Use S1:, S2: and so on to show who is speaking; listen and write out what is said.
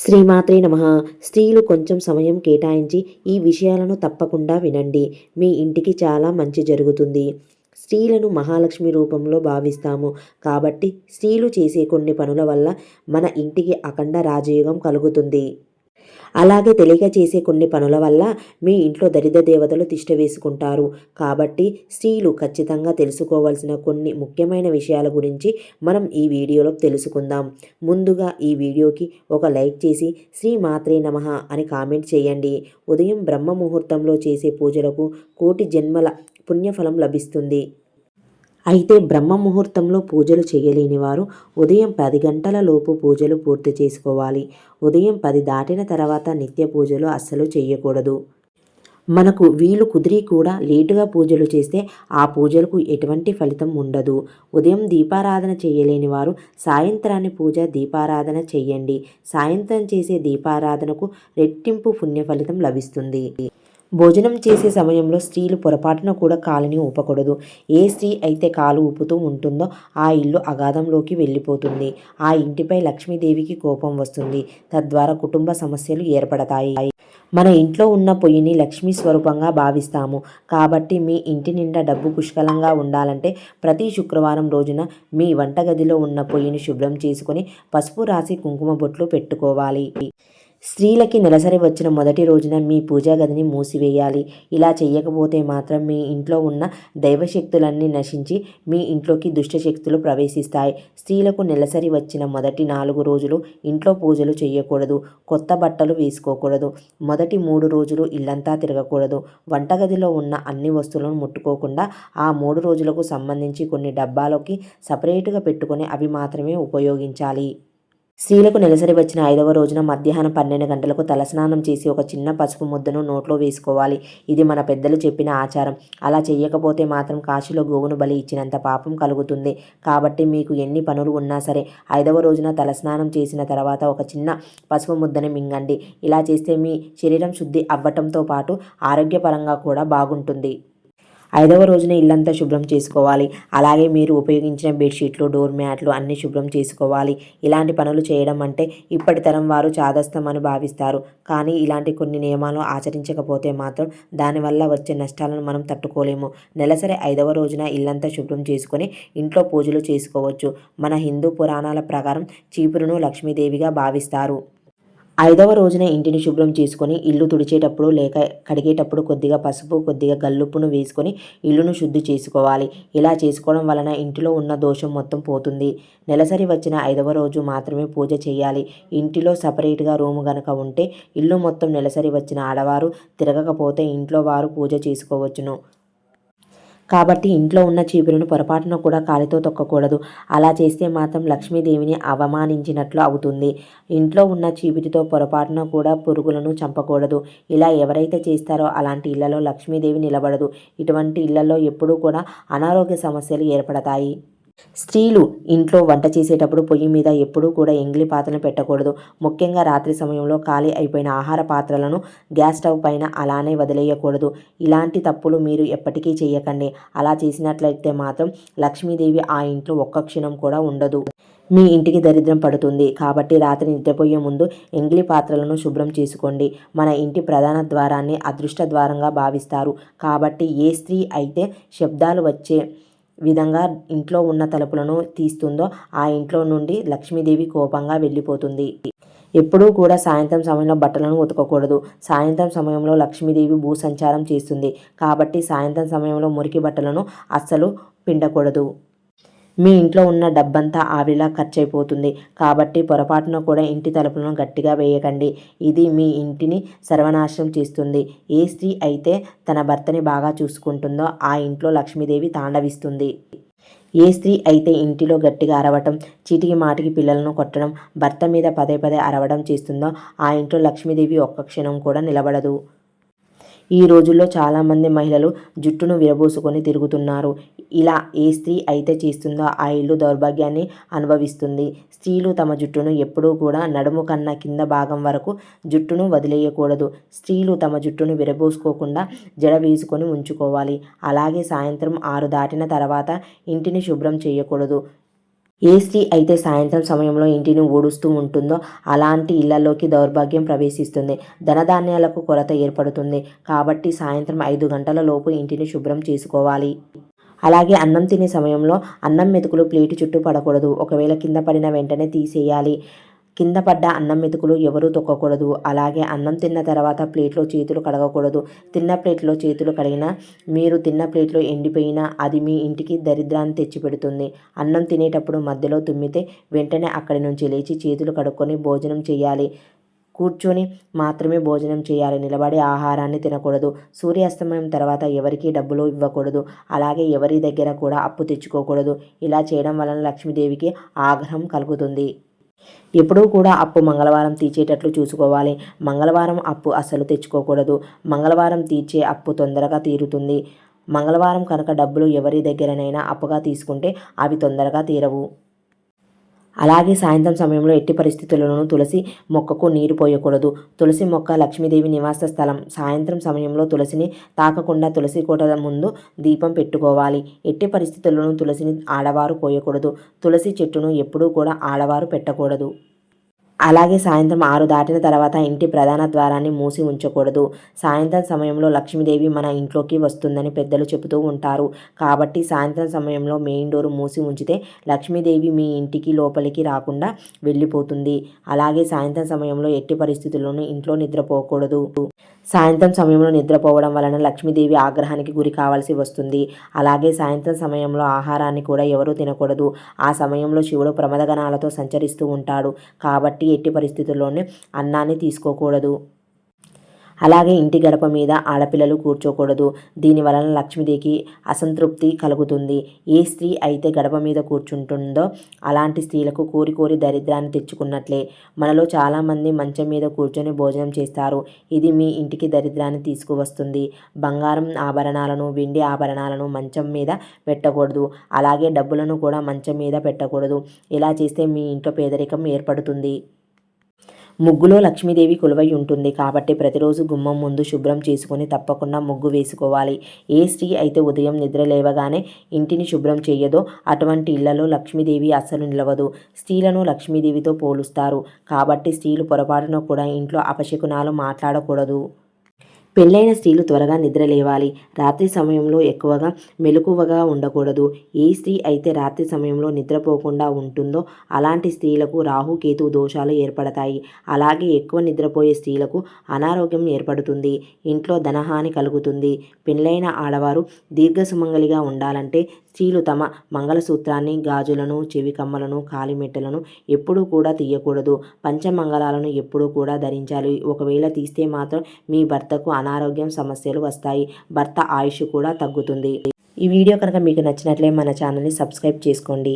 S1: శ్రీమాత్రే నమ. స్త్రీలు కొంచెం సమయం కేటాయించి ఈ విషయాలను తప్పకుండా వినండి. మీ ఇంటికి చాలా మంచి జరుగుతుంది. స్త్రీలను మహాలక్ష్మి రూపంలో భావిస్తాము. కాబట్టి స్త్రీలు చేసే కొన్ని పనుల వల్ల మన ఇంటికి అఖండ రాజయోగం కలుగుతుంది. అలాగే తెలియక చేసే కొన్ని పనుల వల్ల మీ ఇంట్లో దరిద్ర దేవతలు తిష్ట వేసుకుంటారు. కాబట్టి స్త్రీలు ఖచ్చితంగా తెలుసుకోవాల్సిన కొన్ని ముఖ్యమైన విషయాల గురించి మనం ఈ వీడియోలో తెలుసుకుందాం. ముందుగా ఈ వీడియోకి ఒక లైక్ చేసి శ్రీ మాత్రే నమ అని కామెంట్ చేయండి. ఉదయం బ్రహ్మ ముహూర్తంలో చేసే పూజలకు కోటి జన్మల పుణ్యఫలం లభిస్తుంది. అయితే బ్రహ్మ ముహూర్తంలో పూజలు చేయలేని వారు ఉదయం పది గంటల లోపు పూజలు పూర్తి చేసుకోవాలి. ఉదయం పది దాటిన తర్వాత నిత్య పూజలు అస్సలు చేయకూడదు. మనకు వీలు కుదిరి కూడా లేటుగా పూజలు చేస్తే ఆ పూజలకు ఎటువంటి ఫలితం ఉండదు. ఉదయం దీపారాధన చేయలేని వారు సాయంత్రాన్ని పూజ దీపారాధన చేయండి. సాయంత్రం చేసే దీపారాధనకు రెట్టింపు పుణ్య ఫలితం లభిస్తుంది. భోజనం చేసే సమయంలో స్త్రీలు పొరపాటున కూడా కాలుని ఊపకూడదు. ఏ స్త్రీ అయితే కాలు ఊపుతూ ఉంటుందో ఆ ఇల్లు అగాధంలోకి వెళ్ళిపోతుంది. ఆ ఇంటిపై లక్ష్మీదేవికి కోపం వస్తుంది. తద్వారా కుటుంబ సమస్యలు ఏర్పడతాయి. మన ఇంట్లో ఉన్న పొయ్యిని లక్ష్మీ స్వరూపంగా భావిస్తాము. కాబట్టి మీ ఇంటి నిండా డబ్బు పుష్కలంగా ఉండాలంటే ప్రతి శుక్రవారం రోజున మీ వంటగదిలో ఉన్న పొయ్యిని శుభ్రం చేసుకొని పసుపు రాసి కుంకుమ బొట్లు పెట్టుకోవాలి. స్త్రీలకి నెలసరి వచ్చిన మొదటి రోజున మీ పూజా గదిని మూసివేయాలి. ఇలా చేయకపోతే మాత్రం మీ ఇంట్లో ఉన్న దైవశక్తులన్నీ నశించి మీ ఇంట్లోకి దుష్టశక్తులు ప్రవేశిస్తాయి. స్త్రీలకు నెలసరి వచ్చిన మొదటి నాలుగు రోజులు ఇంట్లో పూజలు చేయకూడదు కొత్త బట్టలు వేసుకోకూడదు. మొదటి మూడు రోజులు ఇల్లంతా తిరగకూడదు. వంటగదిలో ఉన్న అన్ని వస్తువులను ముట్టుకోకుండా ఆ మూడు రోజులకు సంబంధించి కొన్ని డబ్బాలోకి సపరేటుగా పెట్టుకొని అవి మాత్రమే ఉపయోగించాలి. స్త్రీలకు నెలసరి వచ్చిన ఐదవ రోజున మధ్యాహ్నం పన్నెండు గంటలకు తలస్నానం చేసి ఒక చిన్న పసుపు ముద్దను నోట్లో వేసుకోవాలి. ఇది మన పెద్దలు చెప్పిన ఆచారం. అలా చేయకపోతే మాత్రం కాశీలో గోవును బలి ఇచ్చినంత పాపం కలుగుతుంది. కాబట్టి మీకు ఎన్ని పనులు ఉన్నా సరే ఐదవ రోజున తలస్నానం చేసిన తర్వాత ఒక చిన్న పసుపు ముద్దను మింగండి. ఇలా చేస్తే మీ శరీరం శుద్ధి అవ్వటంతో పాటు ఆరోగ్యపరంగా కూడా బాగుంటుంది. ఐదవ రోజున ఇల్లంతా శుభ్రం చేసుకోవాలి. అలాగే మీరు ఉపయోగించిన బెడ్షీట్లు డోర్ మ్యాట్లు అన్నీ శుభ్రం చేసుకోవాలి. ఇలాంటి పనులు చేయడం అంటే ఇప్పటి తరం వారు చాదస్తం అని భావిస్తారు. కానీ ఇలాంటి కొన్ని నియమాలు ఆచరించకపోతే మాత్రం దానివల్ల వచ్చే నష్టాలను మనం తట్టుకోలేము. నెలసరి ఐదవ రోజున ఇల్లంతా శుభ్రం చేసుకొని ఇంట్లో పూజలు చేసుకోవచ్చు. మన హిందూ పురాణాల ప్రకారం చీపురును లక్ష్మీదేవిగా భావిస్తారు. ఐదవ రోజున ఇంటిని శుభ్రం చేసుకొని ఇల్లు తుడిచేటప్పుడు లేక కడిగేటప్పుడు కొద్దిగా పసుపు కొద్దిగా గల్లుప్పును వేసుకొని ఇల్లును శుద్ధి చేసుకోవాలి. ఇలా చేసుకోవడం వలన ఇంటిలో ఉన్న దోషం మొత్తం పోతుంది. నెలసరి వచ్చిన ఐదవ రోజు మాత్రమే పూజ చేయాలి. ఇంటిలో సపరేట్గా రూము గనక ఉంటే ఇల్లు మొత్తం నెలసరి వచ్చిన ఆడవారు తిరగకపోతే ఇంట్లో వారు పూజ చేసుకోవచ్చును. కాబట్టి ఇంట్లో ఉన్న చీపురును పొరపాటున కూడా కాలితో తొక్కకూడదు. అలా చేస్తే మాత్రం లక్ష్మీదేవిని అవమానించినట్లు అవుతుంది. ఇంట్లో ఉన్న చీపిరితో పొరపాటున కూడా పురుగులను చంపకూడదు. ఇలా ఎవరైతే చేస్తారో అలాంటి ఇళ్ళలో లక్ష్మీదేవి నిలబడదు. ఇటువంటి ఇళ్ళలో ఎప్పుడూ కూడా అనారోగ్య సమస్యలు ఏర్పడతాయి. స్త్రీలు ఇంట్లో వంట చేసేటప్పుడు పొయ్యి మీద ఎప్పుడూ కూడా ఎంగిలి పాత్రలు పెట్టకూడదు. ముఖ్యంగా రాత్రి సమయంలో ఖాళీ అయిపోయిన ఆహార పాత్రలను గ్యాస్ స్టవ్ పైన అలానే వదిలేయకూడదు. ఇలాంటి తప్పులు మీరు ఎప్పటికీ చేయకండి. అలా చేసినట్లయితే మాత్రం లక్ష్మీదేవి ఆ ఇంట్లో ఒక్క క్షణం కూడా ఉండదు. మీ ఇంటికి దరిద్రం పడుతుంది. కాబట్టి రాత్రి నిద్రపోయే ముందు ఎంగిలి పాత్రలను శుభ్రం చేసుకోండి. మన ఇంటి ప్రధాన ద్వారాన్ని అదృష్ట ద్వారంగా భావిస్తారు. కాబట్టి ఏ స్త్రీ అయితే శబ్దాలు వచ్చే విధంగా ఇంట్లో ఉన్న తలుపులను తీస్తుందో ఆ ఇంట్లో నుండి లక్ష్మీదేవి కోపంగా వెళ్ళిపోతుంది. ఎప్పుడూ కూడా సాయంత్రం సమయంలో బట్టలను ఉతకకూడదు. సాయంత్రం సమయంలో లక్ష్మీదేవి భూ సంచారం చేస్తుంది. కాబట్టి సాయంత్రం సమయంలో మురికి బట్టలను అస్సలు పిండకూడదు. మీ ఇంట్లో ఉన్న డబ్బంతా ఆవిలా ఖర్చయిపోతుంది. కాబట్టి పొరపాటున కూడా ఇంటి తలుపులను గట్టిగా వేయకండి. ఇది మీ ఇంటిని సర్వనాశనం చేస్తుంది. ఏ స్త్రీ అయితే తన భర్తని బాగా చూసుకుంటుందో ఆ ఇంట్లో లక్ష్మీదేవి తాండవిస్తుంది. ఏ స్త్రీ అయితే ఇంటిలో గట్టిగా అరవటం చీటికి మాటికి పిల్లలను కొట్టడం భర్త మీద పదే పదే అరవడం చేస్తుందో ఆ ఇంట్లో లక్ష్మీదేవి ఒక్క క్షణం కూడా నిలబడదు. ఈ రోజుల్లో చాలామంది మహిళలు జుట్టును విరబోసుకొని తిరుగుతున్నారు. ఇలా ఏ స్త్రీ అయితే చేస్తుందో ఆ ఇల్లు దౌర్భాగ్యాన్ని అనుభవిస్తుంది. స్త్రీలు తమ జుట్టును ఎప్పుడూ కూడా నడుము కన్నా కింద భాగం వరకు జుట్టును వదిలేయకూడదు. స్త్రీలు తమ జుట్టును విరబోసుకోకుండా జడ వేసుకొని ఉంచుకోవాలి. అలాగే సాయంత్రం ఆరు దాటిన తర్వాత ఇంటిని శుభ్రం చేయకూడదు. ఏ స్త్రీ అయితే సాయంత్రం సమయంలో ఇంటిని ఊడుస్తూ ఉంటుందో అలాంటి ఇళ్ళలోకి దౌర్భాగ్యం ప్రవేశిస్తుంది. ధనధాన్యాలకు కొరత ఏర్పడుతుంది. కాబట్టి సాయంత్రం ఐదు గంటల లోపు ఇంటిని శుభ్రం చేసుకోవాలి. అలాగే అన్నం తినే సమయంలో అన్నం మెతుకులు ప్లేటు చుట్టూ పడకూడదు. ఒకవేళ కింద పడిన వెంటనే తీసేయాలి. కింద పడ్డ అన్నం మెతుకులు ఎవరూ తొక్కకూడదు. అలాగే అన్నం తిన్న తర్వాత ప్లేట్లో చేతులు కడగకూడదు. తిన్న ప్లేట్లో చేతులు కడిగినా మీరు తిన్న ప్లేట్లో ఎండిపోయినా అది మీ ఇంటికి దరిద్రాన్ని తెచ్చిపెడుతుంది. అన్నం తినేటప్పుడు మధ్యలో తుమ్మితే వెంటనే అక్కడి నుంచి లేచి చేతులు కడుక్కొని భోజనం చేయాలి. కూర్చొని మాత్రమే భోజనం చేయాలి. నిలబడి ఆహారాన్ని తినకూడదు. సూర్యాస్తమయం తర్వాత ఎవరికీ డబ్బులు ఇవ్వకూడదు. అలాగే ఎవరి దగ్గర కూడా అప్పు తెచ్చుకోకూడదు. ఇలా చేయడం వలన లక్ష్మీదేవికి ఆగ్రహం కలుగుతుంది. ఎప్పుడూ కూడా అప్పు మంగళవారం తీర్చేటట్లు చూసుకోవాలి. మంగళవారం అప్పు అస్సలు తెచ్చుకోకూడదు. మంగళవారం తీర్చే అప్పు తొందరగా తీరుతుంది. మంగళవారం కనుక డబ్బులు ఎవరి దగ్గరనైనా అప్పుగా తీసుకుంటే అవి తొందరగా తీరవు. అలాగే సాయంత్రం సమయంలో ఎట్టి పరిస్థితుల్లోనూ తులసి మొక్కకు నీరు పోయకూడదు. తులసి మొక్క లక్ష్మీదేవి నివాస స్థలం. సాయంత్రం సమయంలో తులసిని తాకకుండా తులసి కోట ముందు దీపం పెట్టుకోవాలి. ఎట్టి పరిస్థితుల్లోనూ తులసిని ఆడవారు పోయకూడదు తులసి చెట్టును ఎప్పుడూ కూడా ఆడవారు పెట్టకూడదు. అలాగే సాయంత్రం ఆరు దాటిన తర్వాత ఇంటి ప్రధాన ద్వారాన్ని మూసి ఉంచకూడదు. సాయంత్రం సమయంలో లక్ష్మీదేవి మన ఇంట్లోకి వస్తుందని పెద్దలు చెబుతూ ఉంటారు. కాబట్టి సాయంత్రం సమయంలో మెయిన్ డోర్ మూసి ఉంచితే లక్ష్మీదేవి మీ ఇంటికి లోపలికి రాకుండా వెళ్ళిపోతుంది. అలాగే సాయంత్రం సమయంలో ఎట్టి పరిస్థితుల్లోనూ ఇంట్లో నిద్రపోకూడదు. సాయంత్రం సమయంలో నిద్రపోవడం వలన లక్ష్మీదేవి ఆగ్రహానికి గురి కావాల్సి వస్తుంది. అలాగే సాయంత్రం సమయంలో ఆహారాన్ని కూడా ఎవరూ తినకూడదు. ఆ సమయంలో శివుడు ప్రమదగణాలతో సంచరిస్తూ ఉంటాడు. కాబట్టి ఎట్టి పరిస్థితుల్లోనే అన్నాన్ని తీసుకోకూడదు. అలాగే ఇంటి గడప మీద ఆడపిల్లలు కూర్చోకూడదు. దీని వలన లక్ష్మీదేవికి అసంతృప్తి కలుగుతుంది. ఏ స్త్రీ అయితే గడప మీద కూర్చుంటుందో అలాంటి స్త్రీలకు కోరి కోరి దరిద్రాన్ని తెచ్చుకున్నట్లే. మనలో చాలామంది మంచం మీద కూర్చొని భోజనం చేస్తారు. ఇది మీ ఇంటికి దరిద్రాన్ని తీసుకువస్తుంది. బంగారం ఆభరణాలను వెండి ఆభరణాలను మంచం మీద పెట్టకూడదు. అలాగే డబ్బులను కూడా మంచం మీద పెట్టకూడదు. ఇలా చేస్తే మీ ఇంట్లో పేదరికం ఏర్పడుతుంది. ముగ్గులో లక్ష్మీదేవి కొలువై ఉంటుంది. కాబట్టి ప్రతిరోజు గుమ్మం ముందు శుభ్రం చేసుకుని తప్పకుండా ముగ్గు వేసుకోవాలి. ఏ స్త్రీ అయితే ఉదయం నిద్ర లేవగానే ఇంటిని శుభ్రం చేయదో అటువంటి ఇళ్ళలో లక్ష్మీదేవి అస్సలు నిలవదు. స్త్రీలను లక్ష్మీదేవితో పోలుస్తారు. కాబట్టి స్త్రీలు పొరపాటున కూడా ఇంట్లో అపశకునాలు మాట్లాడకూడదు. పెళ్ళైన స్త్రీలు త్వరగా నిద్ర లేవాలి. రాత్రి సమయంలో ఎక్కువగా మెలకువగా ఉండకూడదు. ఏ స్త్రీ అయితే రాత్రి సమయంలో నిద్రపోకుండా ఉంటుందో అలాంటి స్త్రీలకు రాహుకేతు దోషాలు ఏర్పడతాయి. అలాగే ఎక్కువ నిద్రపోయే స్త్రీలకు అనారోగ్యం ఏర్పడుతుంది. ఇంట్లో ధనహాని కలుగుతుంది. పెళ్ళైన ఆడవారు దీర్ఘసుమంగలిగా ఉండాలంటే స్త్రీలు తమ మంగళసూత్రాన్ని గాజులను చెవి కమ్మలను కాలిమెట్టలను ఎప్పుడూ కూడా తీయకూడదు. పంచమంగళాలను ఎప్పుడూ కూడా ధరించాలి. ఒకవేళ తీస్తే మాత్రం మీ భర్తకు అనారోగ్యం సమస్యలు వస్తాయి. భర్త ఆయుష్ కూడా తగ్గుతుంది. ఈ వీడియో కనుక మీకు నచ్చినట్లే మన ఛానల్ని సబ్స్క్రైబ్ చేసుకోండి.